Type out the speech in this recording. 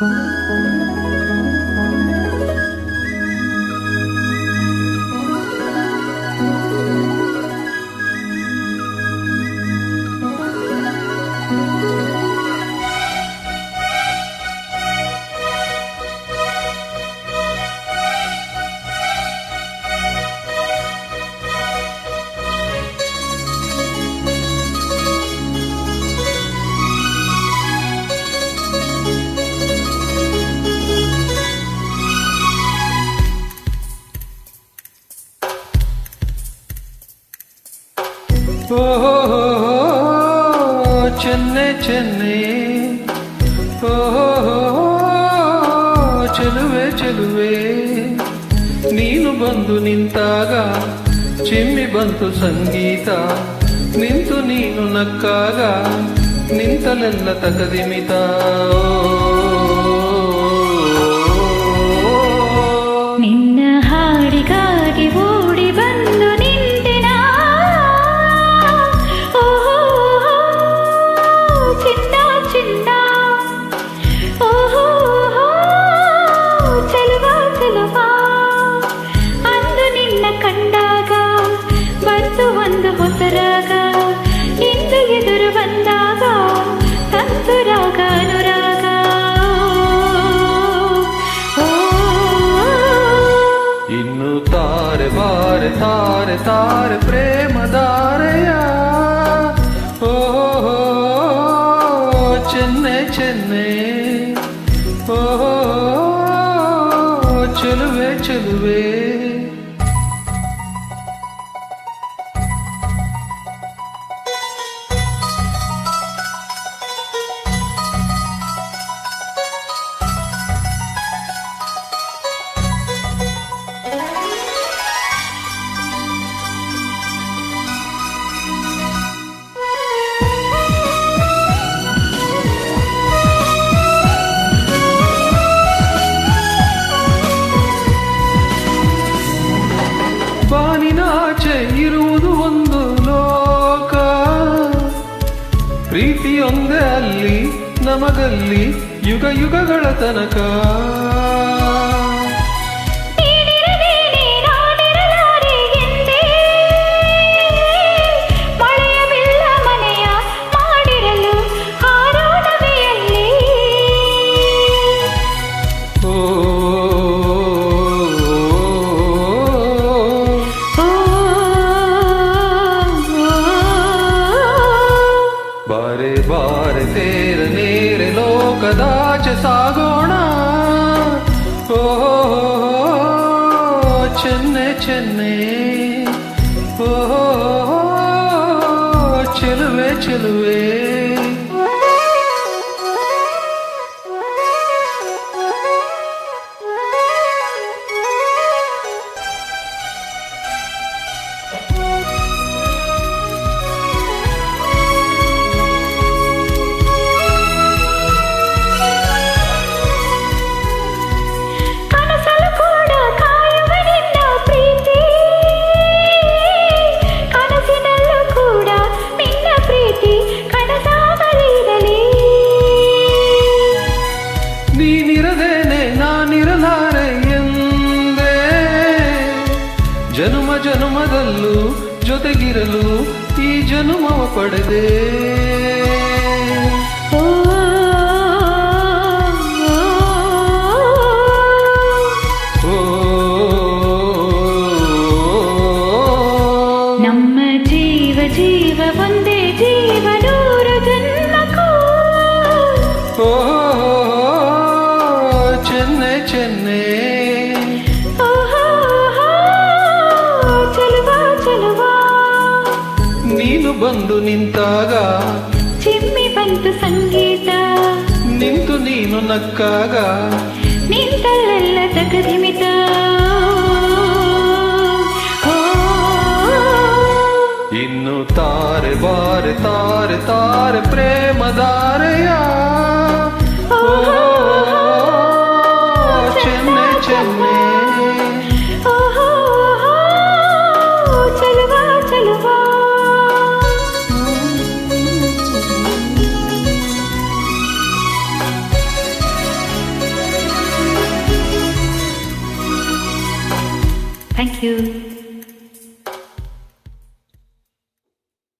Música ಚೆನ್ನೆ ಚೆನ್ನೆ ಓ ಚೆಲುವೆ ಚೆಲುವೆ ನೀನು ಬಂದು ನಿಂತಾಗ, ಚಿಮ್ಮಿ ಬಂತು ಸಂಗೀತ। ನಿಂತು ನೀನು ನಕ್ಕಾಗ, ನಿಂತಲೆಲ್ಲ ತಕದಿಮಿತ ಚೆನ್ನೆ ಚೆನ್ನೆ ಬಾನಿನಾಚೆ ಇರುವುದು ಒಂದು ಲೋಕ. ಪ್ರೀತಿಯೊಂದೇ ಅಲ್ಲಿ ನಮಗಲ್ಲಿ ಯುಗ ಯುಗಗಳ ತನಕ. ಸಾಗೋಣ ಓ ಚೆನ್ನೆ ಚೆನ್ನೆ ಓ ಚೆಲುವೆ ಚೆಲುವೆ ಜನುಮ ಜನುಮದಲ್ಲೂ ಜೊತೆಗಿರಲು ಈ ಜನುಮವ ಪಡೆದೆ. ಬಂದು ನಿಂತಾಗ. ಚಿಮ್ಮಿ ಬಂತು ಸಂಗೀತ. ನಿಂತು ನೀನು ನಕ್ಕಾಗ. ನಿಂತಲ್ಲೆಲ್ಲ ತಗದಿಮಿತ ಇನ್ನು ತಾರೆ ಬಾರೆ ತಾರೆ ತಾರೆ ಪ್ರೇಮದಾರೆಯ. Thank you.